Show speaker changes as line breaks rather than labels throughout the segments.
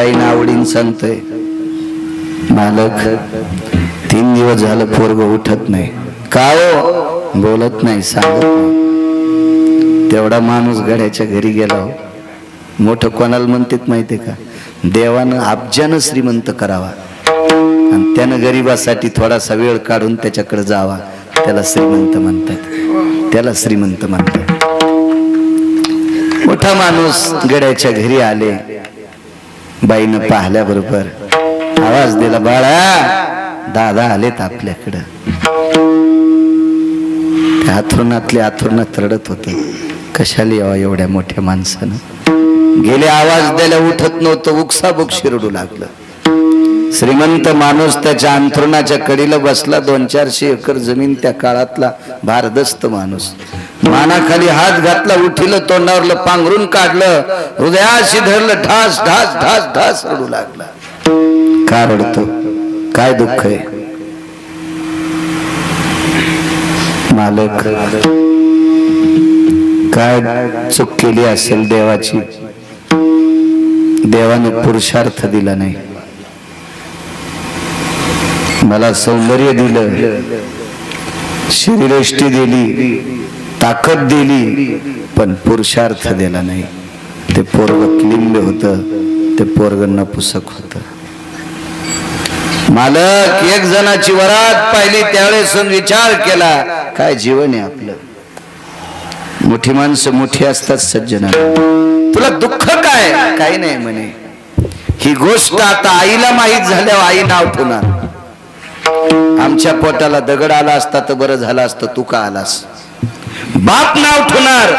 बाईन आवडीन सांगतोय. मालक तीन दिवस झालं पोरग उठत नाही. का हो? बोलत नाही सांगत नाही. तेवढा माणूस गड्याच्या घरी गेला हो. मोठं कोणाला म्हणतात माहितीये का? देवानं अब्जानं श्रीमंत करावा. आणि त्यानं गरिबासाठी थोडासा वेळ काढून त्याच्याकडे जावा. त्याला श्रीमंत म्हणतात. त्याला श्रीमंत म्हणतात. मोठा माणूस गड्याच्या घरी आले. बाईनं पाहिल्याबरोबर आवाज दिला बाळा दादा आलेत आपल्याकडं. त्या आथरुणातले आथरुणात रडत होते. कशाला यावा एवढ्या मोठ्या माणसानं? गेले आवाज द्यायला उठत नव्हतं उकसाबुक शिरडू लागलं. श्रीमंत माणूस त्याच्या अंथरुणाच्या कडीला बसला दोन चारशे एकर जमीन त्या काळातला भारदस्त माणूस. मानाखाली हात घातला उठिलं तोंडावरलं पांघरून काढलं हृदयाशी धरलं ढास ढास ढास ढास रडू लागला. का रडतो? काय दुःख आहे? मालक काय चूक केली असेल देवाची? देवाने पुरुषार्थ दिला नाही. मला सौंदर्य दिलं. शरीरष्टी दिली. ताकद दिली पण पुरुषार्थ दिला नाही. ते पोरग क्लिंब होत ते पोरग नपुसक होत. मालक एक जणाची वरात पाहिली त्यावेळेस विचार केला काय जीवन आहे आपलं? मोठी माणसं मोठी असतात सज्जना तुला दुःख काय? काही नाही म्हणे. ही गोष्ट आता आईला माहीत झाल्यावर आई नाव पुन्हा आमच्या पोटाला दगड आला असता तर बरं झालं असतं तू का आलास? बाप नाव ठेवणार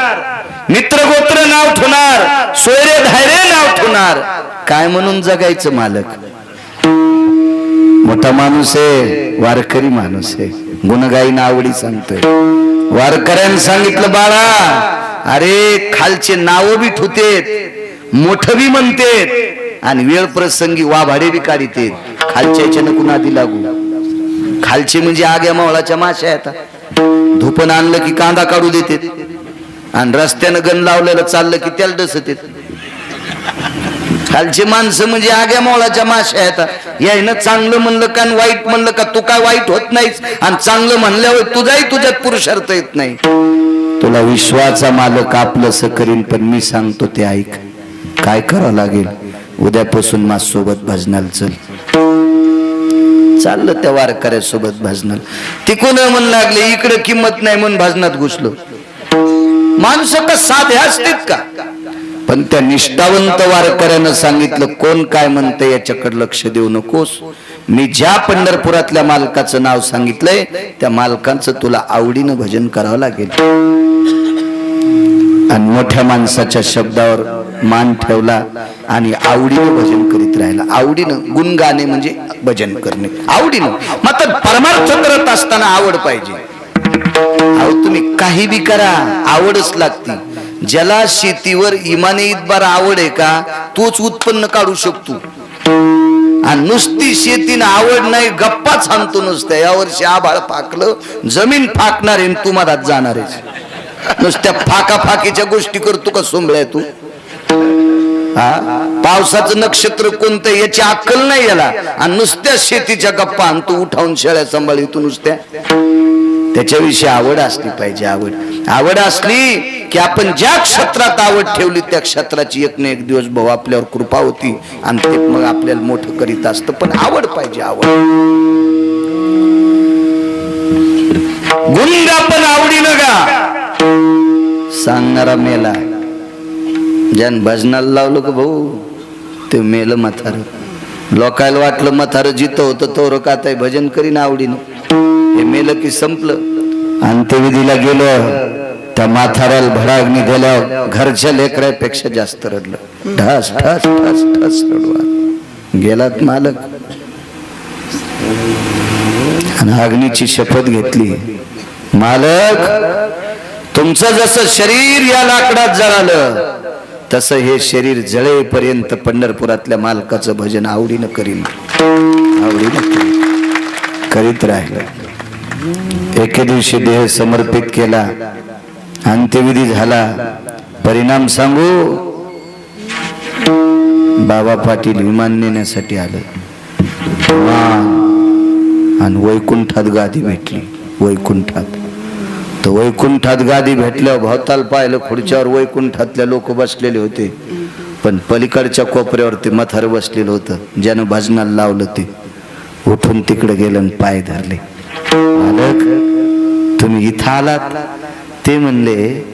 मित्र गोत्र नाव ठेवणार सोयरे धायरे नाव ठेवणार. काय म्हणून जगायचं मालक? मोठा माणूस आहे वारकरी माणूस आहे. गुणगाई आवडी सांगतोय. वारकऱ्यानं सांगितलं बाळा अरे खालचे नाव बी ठुतेत मोठ बी म्हणतेत आणि वेळ प्रसंगी वाभाडे बी काढितेत. खालच्या याच्यानं कुणा आधी लागू? खालचे म्हणजे आग्या मावळाच्या माश्या येतात धुपन आणलं की कांदा काढू देते आणि रस्त्यानं गण लावलेलं चाललं की त्याला डसत खालचे माणसं म्हणजे आग्या मोळाच्या माश्या येतात यायनं चांगलं म्हणलं का आणि वाईट म्हणलं का? तू काय वाईट होत नाहीस. आणि चांगलं म्हणल्यावर तुझाही तुझ्यात पुरुषार्थ येत नाही. तुला विश्वाचा मालक आपलंस करीन पण मी सांगतो ते ऐक. काय करावं लागेल? उद्यापासून माझ सोबत भजनाला चल. चाललं त्या वारकऱ्यासोबत भजनाला. तिकून म्हण लागले इकडे किंमत नाही म्हणून भजनात घुसलो. माणसं का साध्या असतील का? पण त्या निष्ठावंत वारकऱ्यानं सांगितलं कोण काय म्हणतं याच्याकडे लक्ष देऊ नकोस. मी ज्या पंढरपुरातल्या मालकाचं नाव सांगितलंय त्या मालकांचं तुला आवडीनं भजन करावं लागेल. आणि मोठ्या माणसाच्या शब्दावर मान ठेवला आणि आवडीनं भजन करीत राहिला. आवडीनं गुण गाणे म्हणजे भजन करणे. आवडीनं. मात्र परमार्थ करत असताना आवड पाहिजे. अहो तुम्ही काही बी करा. आवडच लागते. ज्याला शेतीवर इमाने इतबार आवड आहे का तोच उत्पन्न काढू शकतो. आणि नुसती शेतीनं आवड नाही गप्पा सांगतो नुसत्या यावर्षी आभाळ फाकलं जमीन फाकणार आहे आणि तू मधात जाणार आहे नुसत्या फाका फाकीच्या गोष्टी करतो का सोंबळ्या तू? पावसाचं नक्षत्र कोणतं याची अक्कल नाही याला. आणि नुसत्या शेतीच्या गप्पा आणि तू उठावून शेळ्या सांभाळी तू नुसत्या. त्याच्याविषयी आवड असली पाहिजे आवड. आवड असली की आपण ज्या क्षेत्रात आवड ठेवली त्या क्षेत्राची एक ना एक दिवस भाऊ आपल्यावर कृपा होती. आणि ते मग आपल्याला मोठं करीत असतं. पण आवड पाहिजे आवड. गुंगा पण आवडीनं गा. सांगणारा मेला. ज्यानं भजनाला लावलं का भाऊ. ते मेलं म्हातार लोकायला वाटलं म्हातार जिथं होतं तो काताय भजन करीन आवडीनं. हे मेलं की संपलं. अंत्यविधीला गेलो. त्या माथाऱ्याला भडागणी गेल्यावर घरच्या लेकरापेक्षा जास्त रडलं. ढास ढास ढास ढास रडवा. गेलात मालक. आणि अग्नीची शपथ घेतली. मालक तुमचं जसं शरीर या लाकडात जळालं तसं हे शरीर जळेपर्यंत पंढरपुरातल्या मालकाचं भजन आवडीनं करीन. आवडीनं करीत राहिलं. एके दिवशी देह समर्पित केला. अंत्यविधी झाला. परिणाम सांगू? बाबा पाटील विमान नेण्यासाठी आलं. आणि वैकुंठात गादी भेटली. वैकुंठात. तर वैकुंठात गादी भेटल्यावर भवताल पाहिलं खुर्च्यावर वैकुंठातल्या लोक बसलेले होते. पण पलीकडच्या कोपऱ्यावरती मथार बसलेलं होतं. ज्यानं भजनाला लावलं ते. उठून तिकडे गेलं आणि पाय धरले. मालक तुम्ही इथं आलात? ते म्हणले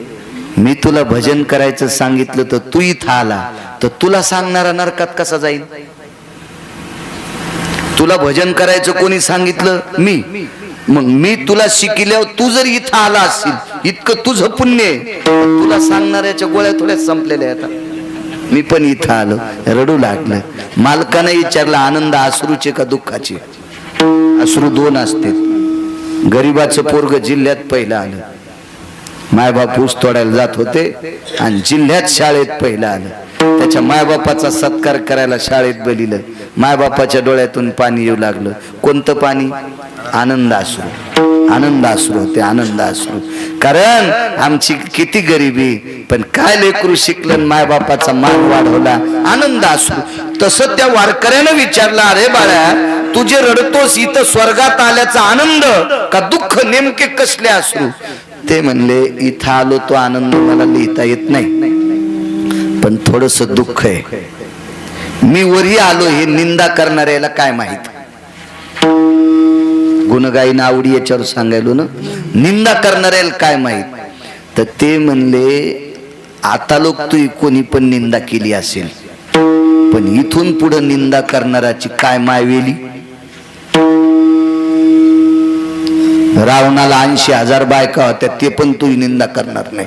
मी तुला भजन करायचं सांगितलं तर तू इथं आला. तर तुला सांगणारा नरकात कसा जाईल? तुला भजन करायचं कोणी सांगितलं? मी. मग मी तुला शिकल्यावर तू जर इथं आला असशील इतकं तुझं पुण्य आहे, तर तुला सांगणाऱ्याच्या गोळ्या थोड्या संपलेल्या आता मी पण इथं आलो रडू लागलं. मालकानं विचारलं आनंद अश्रूचे का दुःखाचे? अश्रू दोन असते गरीबाचं पोरग जिल्ह्यात पहिलं आलं. मायबाप ऊस तोडायला जात होते आणि जिल्ह्यात शाळेत पहिलं आलं. त्याच्या मायबापाचा सत्कार करायला शाळेत बलिलं. मायबापाच्या डोळ्यातून पाणी येऊ लागलं. कोणतं पाणी? आनंद असू आनंद अश्रू ते आनंद अश्रू कारण आमची किती गरिबी पण काय लेकरू शिकलं मायबापाचा मान वाढवला? आनंद असू तसं त्या वारकऱ्यानं विचारलं अरे बाळा तू जे रडतोस इथं स्वर्गात आल्याचा आनंद का दुःख नेमके कसले असू ते म्हणले इथं आलो तो आनंद मला लिहिता येत नाही. पण थोडस दुःख आहे. मी वरी आलो हे निंदा करणाऱ्याला काय माहीत? गुणगाईन आवडी याच्यावर सांगायलो ना निंदा करणाऱ्याला काय माहीत? तर ते म्हणले आता लोक तू कोणी पण निंदा केली असेल पण इथून पुढे निंदा करणाऱ्याची काय मायवेली? रावणाला ऐंशी हजार बायका होत्या ते पण तू निंदा करणार नाही.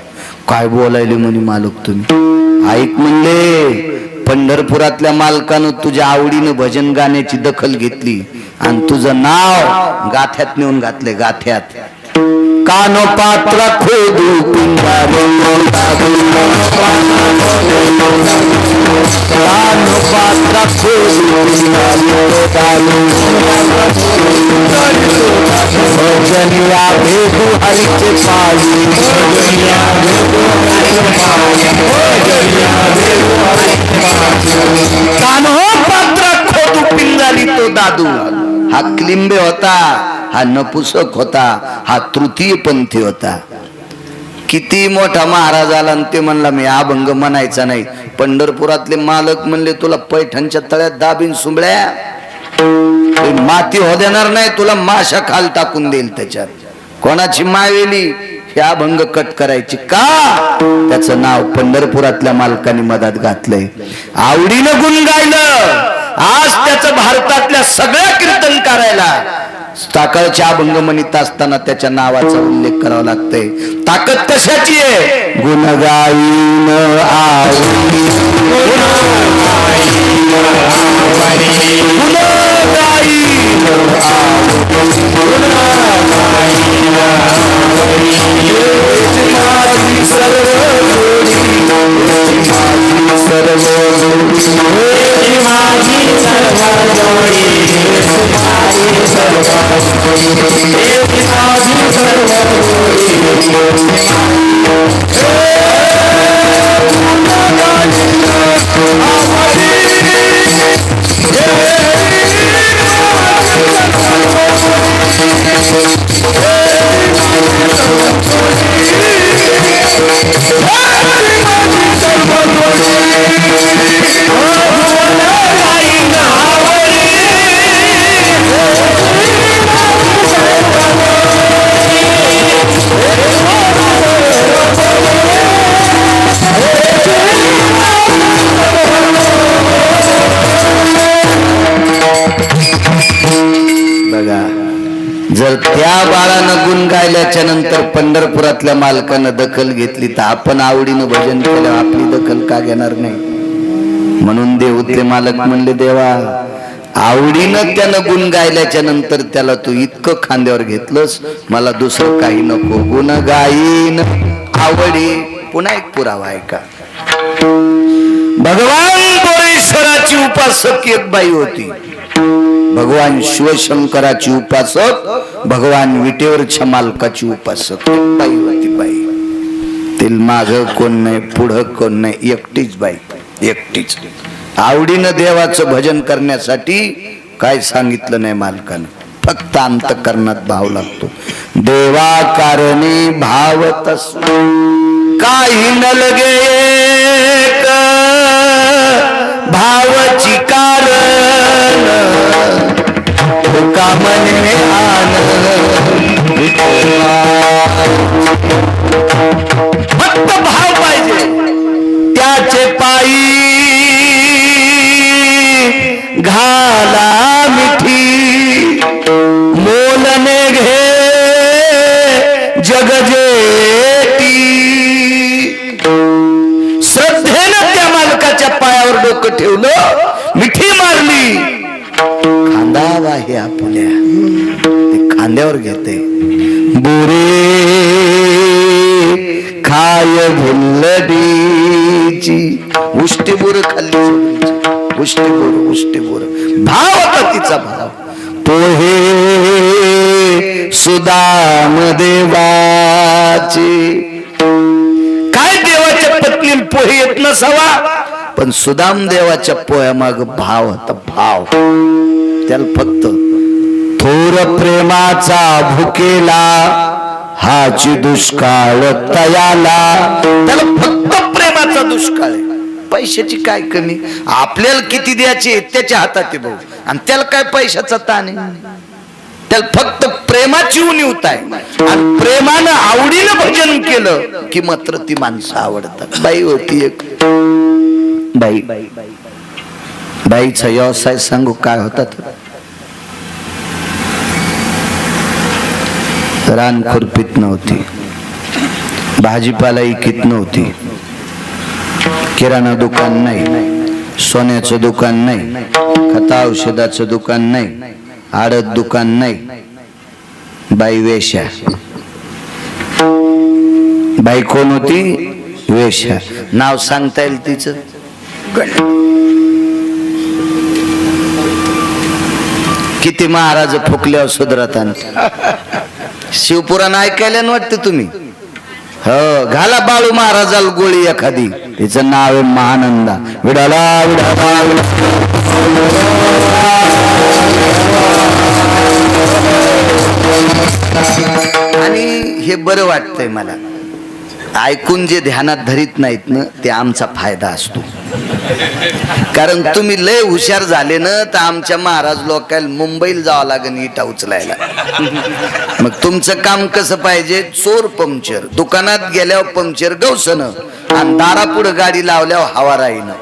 काय बोलायले म्हणे मालक तुम्ही? ऐक म्हणले पंढरपुरातल्या मालकानं तुझ्या आवडीनं भजन गाण्याची दखल घेतली. आणि तुझं नाव गाथ्यात नेऊन घातले गाथ्यात. कानो पात्र खोदू पिंडारे कानो पात्र खोदू भजनिया भेदू हरीचे पायी कानो पात्र तो दादू. हा क्लिंबे होता हा नपुसक होता हा तृतीय पंथी होता. किती मोठा महाराज आला आणि ते म्हणला मी अभंग म्हणायचा नाही. पंढरपुरातले मालक म्हणले तुला पैठणच्या तळ्यात दाबीन सुंबळ्या. माती हो देणार नाही तुला माशा खाल टाकून देईल त्याच्यात. कोणाची मावेली हे अभंग कट करायची का? त्याचं नाव पंढरपुरातल्या मालकाने मदत घातलंय. आवडीनं गुण गायलं आज त्याचं भारतातल्या सगळ्या कीर्तन करायला. ताकदचे अभंग म्हणत असताना त्याच्या नावाचा उल्लेख करावा लागतोय. ताकद कशाची आहे? गुणगाईन आवडी बाळानं गुण गायल्याच्या नंतर पंढरपुरातल्या मालकानं दखल घेतली तर आपण आवडीनं भजन केलं आपली दखल का घेणार नाही? म्हणून देवते मालक म्हणले देवा आवडीनं त्यानं गुण गायल्याच्या नंतर त्याला तू इतकं खांद्यावर घेतलंस मला दुसरं काही नको. गुण गाईन आवडी. पुन्हा एक पुरावा आहे का भगवान बोरेश्वराची उपासक एक बाई होती. भगवान शिवशंकराची उपासक भगवान विटेवरच्या मालकाची उपासक. बाई होती बाई. तिल माग कोण नाही पुढं कोण नाही एकटीच बाई एकटीच. आवडीनं देवाचं भजन करण्यासाठी काय सांगितलं नाही मालकानं. फक्त अंतकरणात भाव लागतो. देवा कारणे भावत तस काही न लगे एक भावची कारण फक्त भाव पाहिजे. त्याचे पायी खांद्यावर बुरे खाय भुल्लडीची. उष्टीबुर खाल्ली. उष्टीबुर उष्टीबुर. भाव तिचा भाव. पोहे सुदाम देवाचे. काय देवाच्या पत्नी पोहे येत नसावा? पण सुदाम देवाच्या पोह्या माग भाव होता भाव. त्याला फक्त थोर प्रेमाचा भुकेला हाची दुष्काळ तयाला. त्याला फक्त प्रेमाचा दुष्काळ आहे. पैशाची काय कमी? आपल्याला किती द्यायची त्याच्या हातात आहे भाऊ. आणि त्याला काय पैशाचा ताण आहे? त्याला फक्त प्रेमाची उणीवत आहे आणि प्रेमानं आवडीनं भजन केलं की मात्र ती माणसं आवडतात. बाई होती एक. बाई. बाईचा व्यवसाय सांगू काय होता रान खुरपीत नव्हती. भाजीपालाही कित नव्हती. किराणा दुकान नाही सोन्याचं दुकान नाही खता औषधाचं दुकान नाही आडत दुकान नाही. बाई वेश्या. बाई कोण होती? वेश्या. नाव सांगता येईल तिचं? किती महाराज फुकल्यावर सुधरताना शिवपुराण ऐकायला वाटतं तुम्ही? हो घाला बाळू महाराजाला गोळी एखादी. तिचं नाव आहे महानंदा. विडाला विडाला. आणि हे बरं वाटतंय मला. ऐकून जे ध्यानात धरीत नाहीत ना ते आमचा फायदा असतो. कारण तुम्ही लय हुशार झाले ना तर आमच्या महाराज लोकांना मुंबईला जावं लागेल इटा उचलायला. मग तुमचं काम कसं पाहिजे? चोर पंक्चर. दुकानात गेल्यावर पंक्चर गवसन आणि दारापुढं गाडी लावल्यावर हवा राहीनं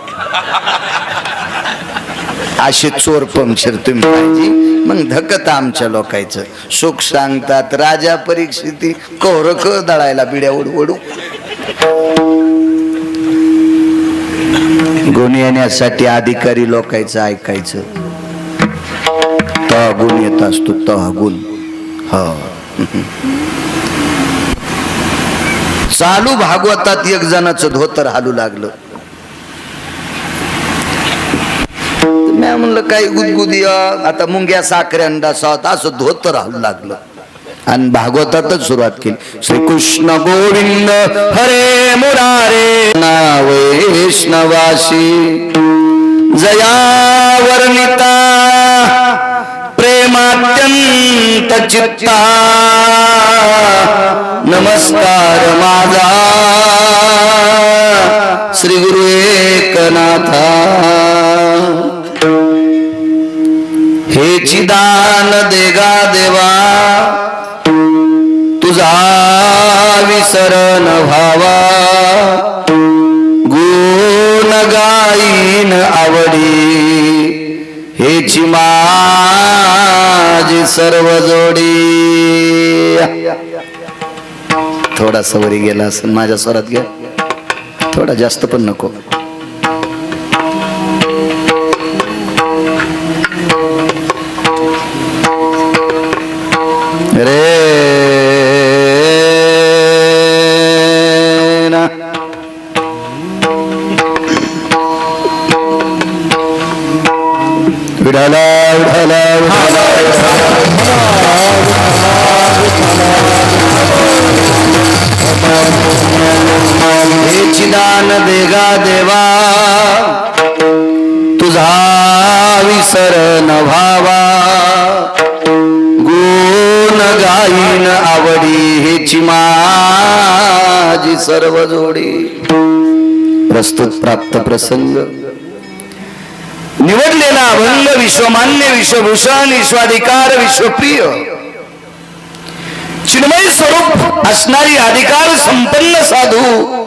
असे चोर पंक्चर तुम्ही पाहिजे. मग धकत आमच्या लोकायचं. सुख सांगतात राजा परीक्षिती. कोर दळायला बिड्या ओढू ओढू गुण येण्यासाठी अधिकारी लोकायचं ऐकायचं. तह गुण येत असतो तह गुण. ह. चालू भागवतात एक जणाचं धोतर हालू लागलं. नाही म्हणलं काही गुदगुदी आता मुंग्या साखऱ्यांदा सात असं धोत राहू लागलं. आणि भागवतातच सुरुवात केली. श्रीकृष्ण गोविंद हरे मुरारे नाव जया वर्णिता प्रेमात्यंत चित्ता नमस्कार माझा श्री गुरु एकनाथा. देवा तुझा विसरण व्हावा. गुण गाईन आवडी हेची माझी सर्व जोडी. थोडा सवरी गेला असेल माझ्या स्वरात घ्या थोडा जास्त पण नको. देवा तुझा विसर न सरण भावा गुण गाईन आवडी हेची माझी सर्व जोडी. प्रस्तुत प्राप्त प्रसंग. निवडलेला अभंग विश्वमान्य विश्वभूषण विश्वाधिकार विश्वप्रिय. चिन्मय स्वरूप असणारी अधिकार संपन्न साधू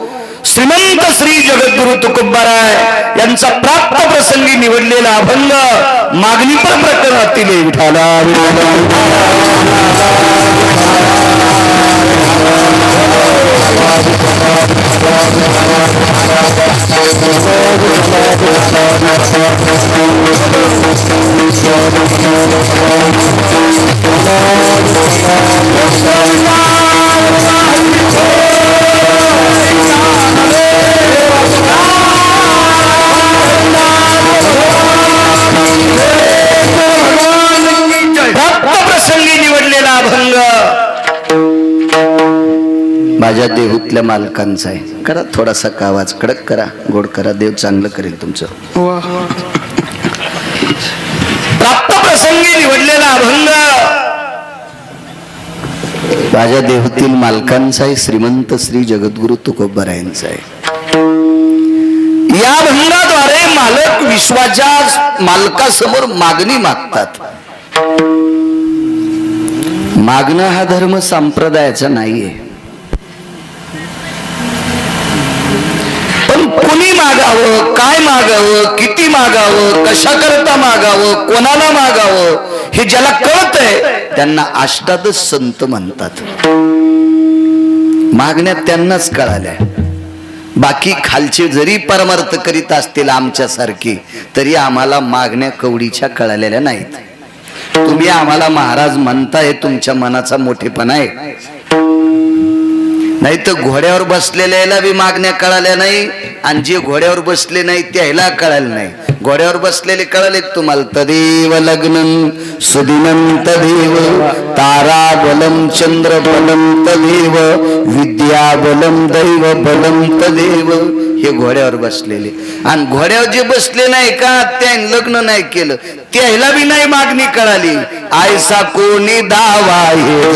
श्रीमंत श्री जगद्गुरु तुकोबाराय यांचा प्राप्त प्रसंगी निवडलेला अभंग मागणी पण प्रकरणातील विठाला विठाला. माझ्या देहूतल्या मालकांचा आहे. करा थोडासा आवाज कडक करा गोड करा देव चांगलं करेल तुमचं. प्राप्त प्रसंगी निवडलेला अभंग. माझ्या देहूतील मालकांचा आहे श्रीमंत श्री जगद्गुरु तुकोबरायांचा आहे. या अभंगाद्वारे मालक विश्वाच्या मालकासमोर मागणी मागतात. मागणं हा धर्म संप्रदायाचा नाहीये पण कुणी मागावं? काय मागावं? किती मागावं? कशा करता मागावं? कोणाला मागावं? हे ज्याला कळतंय त्यांना अष्टादश संत म्हणतात. मागण्या त्यांनाच कळाल्या. बाकी खालचे जरी परमार्थ करीत असतील आमच्यासारखी तरी आम्हाला मागण्या कवडीच्या कळालेल्या नाहीत. तुम्ही आम्हाला महाराज म्हणताय तुमच्या मनाचा मोठेपणा आहे. नाही तर घोड्यावर बसलेल्याला बी मागण्या कळाल्या नाही आणि जे घोड्यावर बसले नाही त्याला कळालं नाही. घोड्यावर बसलेले कळाले तुम्हाला तदेव लग्न सुदिनं देव तारा बलम चंद्र बलम तदेव विद्या बलम दैव बलम तदेव हे घोड्यावर बसलेले. आणि घोड्यावर जे बसले नाही का त्याने लग्न नाही केलं. त्याला बी नाही मागणी कळाली. आयसा कोणी दावा हे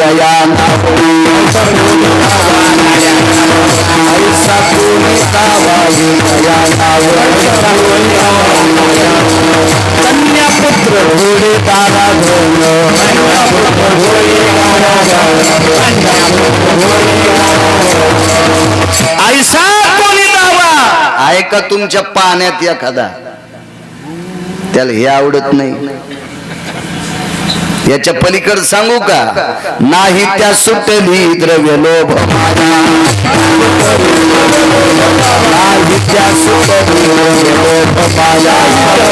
का तुमच्या पाण्यात एखादा? त्याला हे आवडत नाही. याच्या पलीकडे सांगू का? नाही त्या सुटली द्रव्य लोभ नाही त्या सुटली द्रव्य लोभ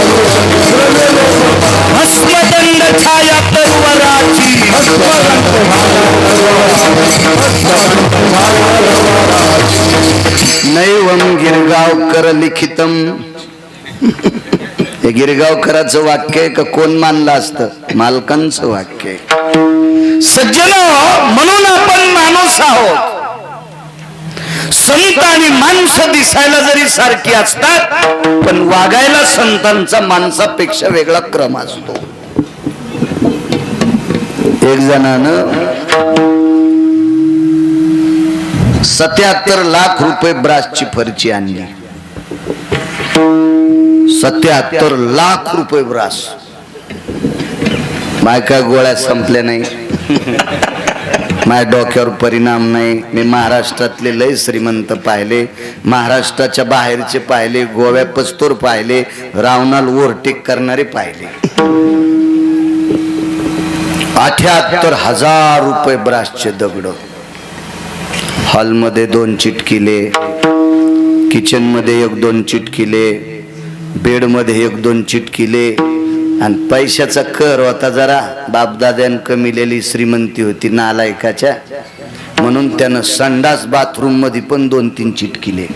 छाया तरुवराची नैवम गिरगावकर लिखितम. हे गिरगावकराचं वाक्य आहे का? कोण मानलं असतं? मालकांचं वाक्य आहे. सज्जन म्हणून आपण माणूस आहोत. संत आणि माणसं दिसायला जरी सारखी असतात पण वागायला संतांचा माणसापेक्षा वेगळा क्रम असतो. एक जणानं सत्याहत्तर लाख रुपये ब्रासची फरची आणली. सत्याहत्तर लाख रुपये ब्रास. बायका गोळ्या संपल्या नाही. माझ्या डोक्यावर परिणाम नाही. मी महाराष्ट्रातले लय श्रीमंत पाहिले. महाराष्ट्राच्या बाहेरचे पाहिले गोव्या पस्तूर पाहिले रावणाल ओव्हरटेक करणारे पाहिले. अठ्याहत्तर हजार रुपये ब्रासचे दगड. हॉलमध्ये दोन चिटकिले किचनमध्ये एक दोन चिटकिले बेडमध्ये एक दोन चिटकिले आणि पैशाचा कर होता जरा. बापदाद्यान कमिलेली श्रीमंती होती नालायकाच्या. म्हणून त्यानं संडास बाथरूममध्ये पण दोन तीन चिटकिले.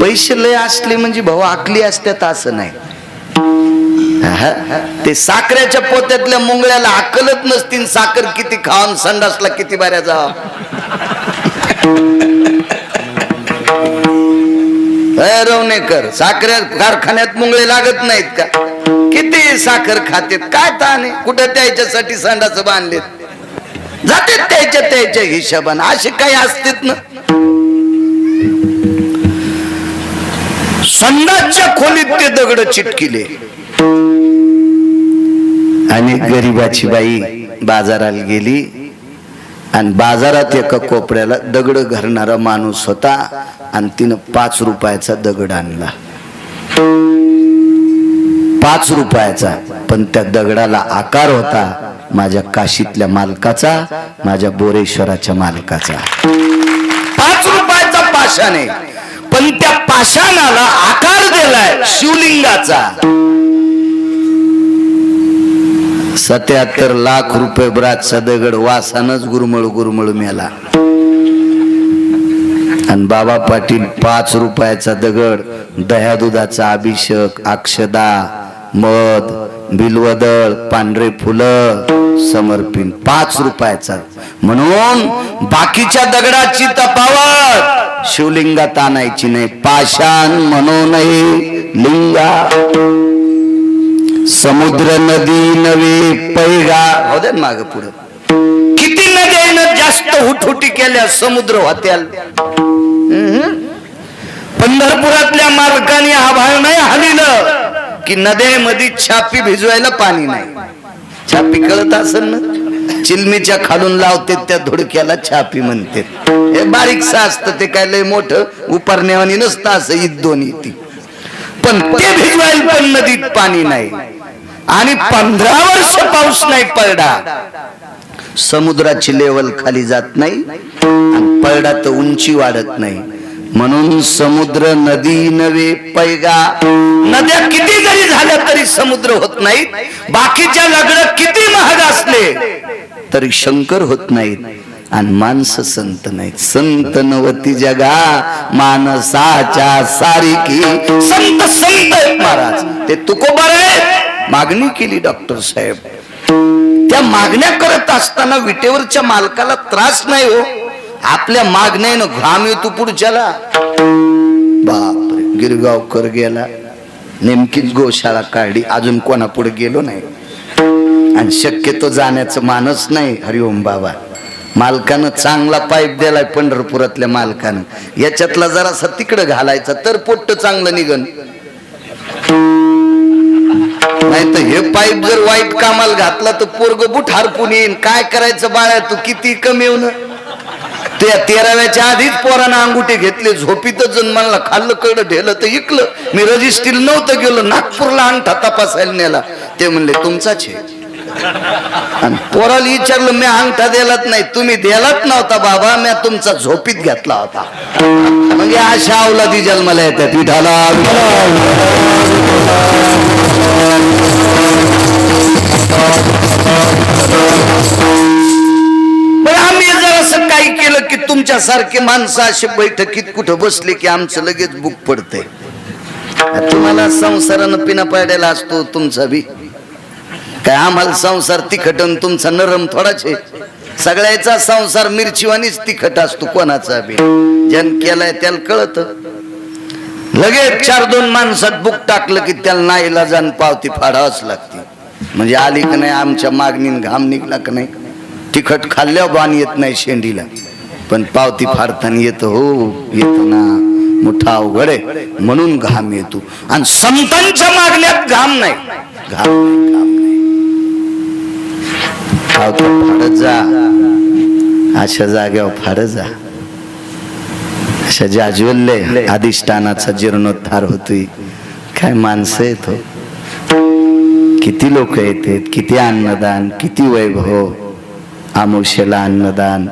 पैसे लय असले म्हणजे भाऊ आकली असत्यात असं नाही. ते साखरेच्या पोत्यातल्या मुंगळ्याला अकलत नसतील साखर किती खाऊन संडासला किती बाऱ्या जा अय रवणेकर साखर कारखान्यात मुंगळे लागत नाहीत का? किती साखर खातेत? काय ताने कुठं त्याच्यासाठी संडास बांधलेत? जाते त्याच्या त्याच्या हिशोबाने. असे काही असतेत ना. संडासच्या खोलीत ते दगड चिटकिले. आणि गरीबाची बाई बाजाराला गेली. आणि बाजारात एका कोपऱ्याला दगड घरणारा माणूस होता आणि तिनं पाच रुपयाचा दगड आणला. पाच रुपयाचा पण त्या दगडाला आकार होता माझ्या काशीतल्या मालकाचा माझ्या बोरेश्वराच्या मालकाचा. पाच रुपयाचा पाषाण आहे पण त्या पाषाणाला आकार दिलाय शिवलिंगाचा. सत्याहत्तर लाख रुपये ब्रातचा दगड वासानच गुरमळ गुरमळ मेला. आणि बाबा पाटील पाच रुपयाचा दगड दह्या दुधाचा अभिषेक अक्षदा मध बिलवदळ पांढरे फुलं समर्पित. पाच रुपयाचा. म्हणून बाकीच्या दगडाची तपावत शिवलिंगात आणायची नाही. पाषाण म्हणूनही लिंगा. समुद्र नदी नवी पैगा. हो दे माग पुढं. किती नद्यानं जास्त हुटहुटी केल्या समुद्र होत्याल पंढरपुरातल्या मालकाने आभाळ नाही हालिलं की नद्यामध्ये छापी भिजवायला पाणी नाही. छापी कळत असेल ना? चिलमीच्या खालून लावते त्या धुडक्याला छापी म्हणते. हे बारीकसं असतं ते काय लय मोठं? उपरण्यावानी नसतं असं ईद दोन्ही ती पण ते भिजवायला पण नदीत पाणी नाही. आणि पंधरा वर्ष पाऊस नाही पडला. समुद्राची लेवल खाली जात नाही पडला तर उंची वाढत नाही. म्हणून समुद्र नदी नवे पैगा. नद्या किती जरी झाल्या तरी समुद्र होत नाहीत. बाकीच्या लग्न किती महाग असले तरी शंकर होत नाहीत आणि माणसं संत नाहीत. संत नवती जगा माणसाच्या सारिकी. संत संत आहेत महाराज. ते तुकोबर आहेत. मागणी केली डॉक्टर साहेब. त्या मागण्या करत असताना विटेवरच्या मालकाला त्रास नाही हो. आपल्या मागण्यानं घाम येतो पुढच्याला. बाप गिरगावकर गेला. नेमकीच गोशाळा काढली. अजून कोणा पुढे गेलो नाही. आणि शक्यतो जाण्याचं मानस नाही. हरिओम बाबा. मालकानं चांगला पाईप दिलाय पंढरपुरातल्या मालकानं. याच्यातला जरासा तिकडं घालायचा तर पोट्ट चांगलं निघन. नाही तर हे पाईप जर वाईट कामाला घातला तर पोरग बुट हरपून येईन. काय करायचं बाळा? तू किती कमी येऊन? त्या तेराव्याच्या आधीच पोरानं अंगुठी घेतली. झोपीतच जन्माला खाल्लं कडं ढेलं तर इकलं. मी रजिस्ट्रीला नव्हतं गेलो. नागपूरला अंगठा तपासायला नेला. ते म्हणले तुमचाच आहे. आणि पोराला विचारलं मी अंगठा दिलाच नाही. तुम्ही दिलाच नव्हता बाबा. मी तुमचा झोपीत घेतला होता. म्हणजे अशा अवलादी जन्माला येतात. पिठाला पण आम्ही जर असं काही केलं की तुमच्यासारखे माणसं असे बैठकीत कुठं बसले की आमचं लगेच बुक पडते तुम्हाला संसारानं पिना पाडायला असतो तुमचा बी. काय आम्हाला संसार तिखट आणि तुमचा नरम थोडाच आहे. सगळ्याचा संसार मिरचीवानीच तिखट असतो कोणाचा बी. जन केलाय त्याला कळत. लगेच चार दोन माणसात बुक टाकलं की त्याला नाईला जाण पावती फाडावंच लागते. म्हणजे आली का नाही आमच्या मागणीन घाम निघला का नाही? तिखट खाल्ल्यावर बाण येत नाही शेंडीला. पण पावती फाडताना येत हो येत ना. मोठा अवघड आहे. म्हणून घाम येतो. आणि संतांच्या मागण्यात घाम नाही. घाम नाही घाम नाही. फाडत जा. अशा जाग्यावर फाडत जा. अशा जाज्वल्य अधिष्ठानाचा जीर्णोद्धार होतोय. काय माणसं येतो किती लोक येतात किती अन्नदान किती वैभव आमुष्याला अन्नदान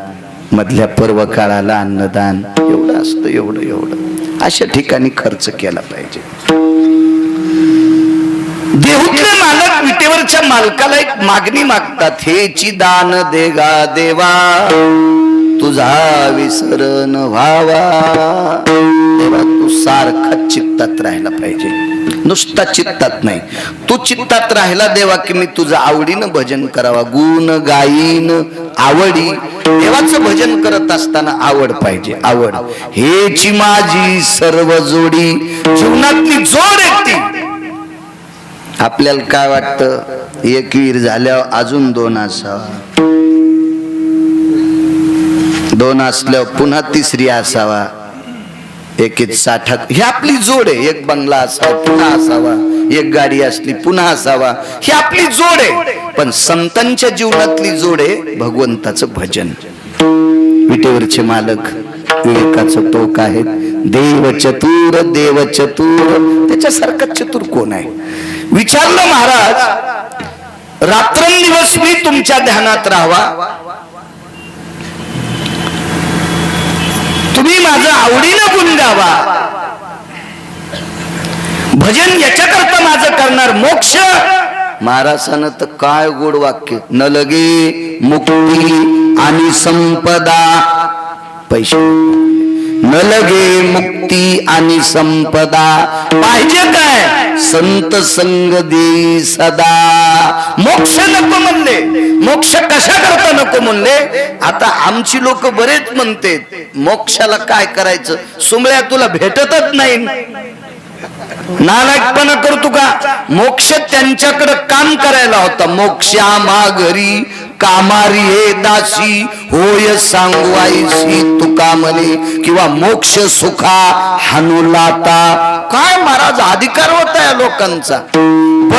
मधल्या पर्व काळाला अन्नदान एवढं असतं एवढं एवढं. अशा ठिकाणी खर्च केला पाहिजे. देहूतले मालक विटेवरच्या मालकाला एक मागणी मागतात हेची दान देगा देवा तुझा विसरण व्हावा. देवा तू सारखा चित्तात राहायला पाहिजे. नुसता चित्तात नाही. तू चित्तात राहिला देवा की मी तुझं आवडीनं भजन करावा. गुण गायीन आवडी देवाचं भजन करत असताना आवड पाहिजे. आवड. हेची माझी सर्व जोडी जीवनातली जोड आहे ती. आपल्याला काय वाटतं? एक वीर झाल्यावर अजून दोन असावा. दोन असल्यावर पुन्हा तिसरी असावा. एक एक साठात ही आपली जोड आहे. एक बंगला असावा पुन्हा असावा. एक गाडी असली पुन्हा असावा. ही आपली जोड आहे. पण संतांच्या जीवनातली जोड आहे भगवंताचं भजन. विटेवरचे मालक विवेकाचं टोक आहेत. देव चतुर देव चतुर. त्याच्यासारखा चतुर कोण आहे? विचारलं महाराज रात्रंदिवस मी तुमच्या ध्यानात राहावा. तुम्ही माझं आवडीनं गुण गावा. भजन याच्याकरता माझं करणार मोक्ष. महाराजानं तर काय गोड वाक्य? न लगे मुक्ती आणि संपदा. पैसे. न लगे मुक्ती आणि संपदा. पाहिजे काय? संत संग दे सदा. मोक्ष नको म्हणले. मोक्ष कशा करता नको म्हणले? आता आमची लोक बरेच म्हणते मोक्षाला काय करायचं? सुमळ्या तुला भेटतच नाही. नालायकपणा करतो का? मोक्ष त्यांच्याकडे काम करायला होता. मोक्षा माघरी कामारी हे दासी होय सांगू आईसी तुका म्हणे किंवा मोक्ष सुखा हनुलाता काय महाराज अधिकार होता या लोकांचा?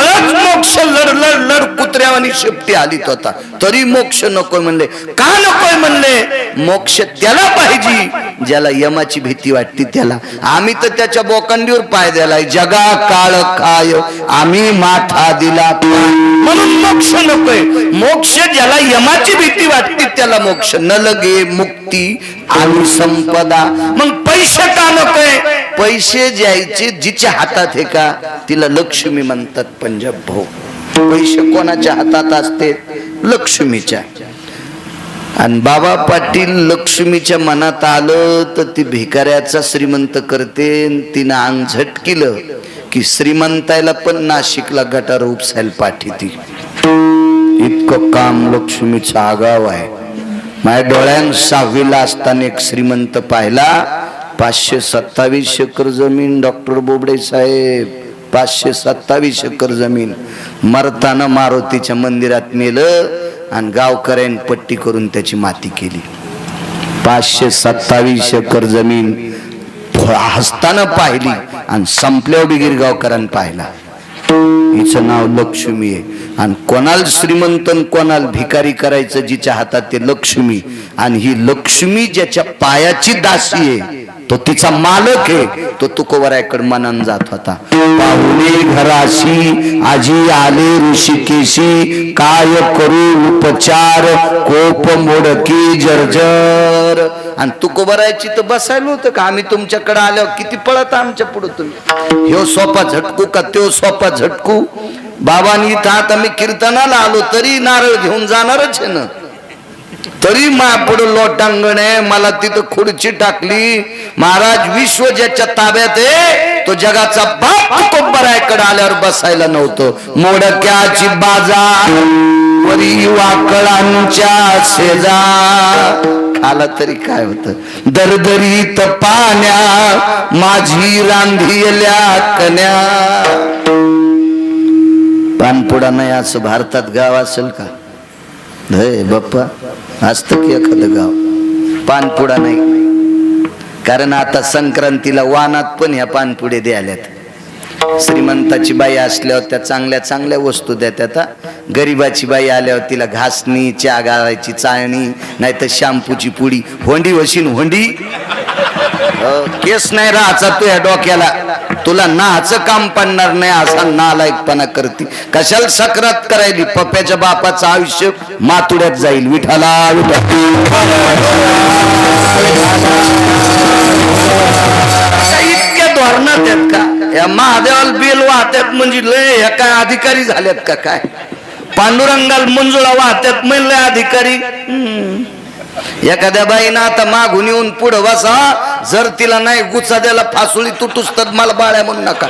बळच मोक्ष लढ लढ लढ आणि शेपटी आलीत होता तरी मोक्ष नकोय म्हणले. का नकोय म्हणले? मोक्ष त्याला पाहिजे ज्याला यमाची भीती वाटते त्याला. आम्ही तर त्याच्या बोकांडीवर पाय द्यालाय जगा काळ काय आम्ही माथा दिला म्हणून मोक्ष नकोय. मोक्ष ज्याला यमाची भीती वाटते त्याला मोक्ष. न लगे मुक्ती आणि संपदा. मग पैसे का नकोय? पैसे द्यायचे जिच्या हातात आहे का? तिला लक्ष्मी म्हणतात पंजाब भाऊ. पैसे कोणाच्या हातात असते? लक्ष्मीच्या. आणि बाबा पाटील लक्ष्मीच्या मनात आलं तर ती भिकाऱ्याचा श्रीमंत करते तिनं अंग झटकिलं की श्रीमंतायला पण नाशिकला गटार उपसायला पाठीती. इतकं काम लक्ष्मीचा आगाव आहे. माझ्या डोळ्यान सहावीला असताना एक श्रीमंत पाहिला पाचशे सत्तावीस एकर जमीन डॉक्टर बोबडे साहेब. पाचशे सत्तावीस एकर जमीन. मरताना मारुतीच्या मंदिरात नेलं आणि गावकऱ्यान पट्टी करून त्याची माती केली. पाचशे सत्तावीस एकर जमीन हसताना पाहिली आणि संपल्यावर बिगीर गिरगावकरांनी पाहिला. हिचं नाव लक्ष्मी आहे. आणि कोणाला श्रीमंत कोणाल कोणाला भिकारी करायचं जिच्या हातात ते लक्ष्मी. आणि ही लक्ष्मी ज्याच्या पायाची दासी आहे तो तिचा मालक आहे. तो तुकोवरायकडे मनान जात होता. पाहुणे घराशी आजी आले ऋषिकेशी काय करू उपचार कोप मोडकी जर्जर. आणि तुकोबरायची तर बसायला होतं का? आम्ही तुमच्याकडे आल्यावर किती पळत आमच्या पुढे तुम्ही? ह्यो सोपा झटकू का त्यो सोपा झटकू? बाबांनी इथं आता मी कीर्तनाला आलो तरी नारळ घेऊन जाणारच आहे ना? तरी मा लोटांगण आहे. मला तिथं खुर्ची टाकली. महाराज विश्व ज्याच्या ताब्यात आहे तो जगाचा बाप तुकोबरायकडे आल्यावर बसायला नव्हतं. मोडक्याची बाजा वरी वाकळांच्या शेजा. खाला तरी काय होत? दरदरीत पाण्या माझी रांधील्या कन्या पानपुडा नाही असं भारतात गाव असेल का? धय बाप्पा असतं की एखादं गाव. पानपुडा नाही. कारण आता संक्रांतीला वानात पण ह्या पानपुडे द्याल्यात श्रीमंताची बाई असल्यावर त्या चांगल्या चांगल्या वस्तू देतात आता गरीबाची बाई आल्यावर तिला घासणी चहा गाळायची चाळणी नाही तर शॅम्पूची पुडी. होंडी वशीन होंडी. केस नाही राहायचा तुझ्या डोक्याला. तुला नाच काम पडणार नाही असा नालायकपणा करते. कशाला सक्रात करायली? पप्प्याच्या बापाचं आयुष्य मातुड्यात जाईल. विठाला इतक्या धोरणात आहेत का? या महादेवाला बिल वाहत्यात म्हणजे लय ह्या काय अधिकारी झाल्यात का काय? पांडुरंगाल मंजुळा वाहत्यात म्हणजे अधिकारी. एखाद्या बाईनं आता मागून येऊन पुढं बसा जर तिला नाही गुचा द्यायला फासुळी तुटूस तर मला बाळ्या म्हणू नका.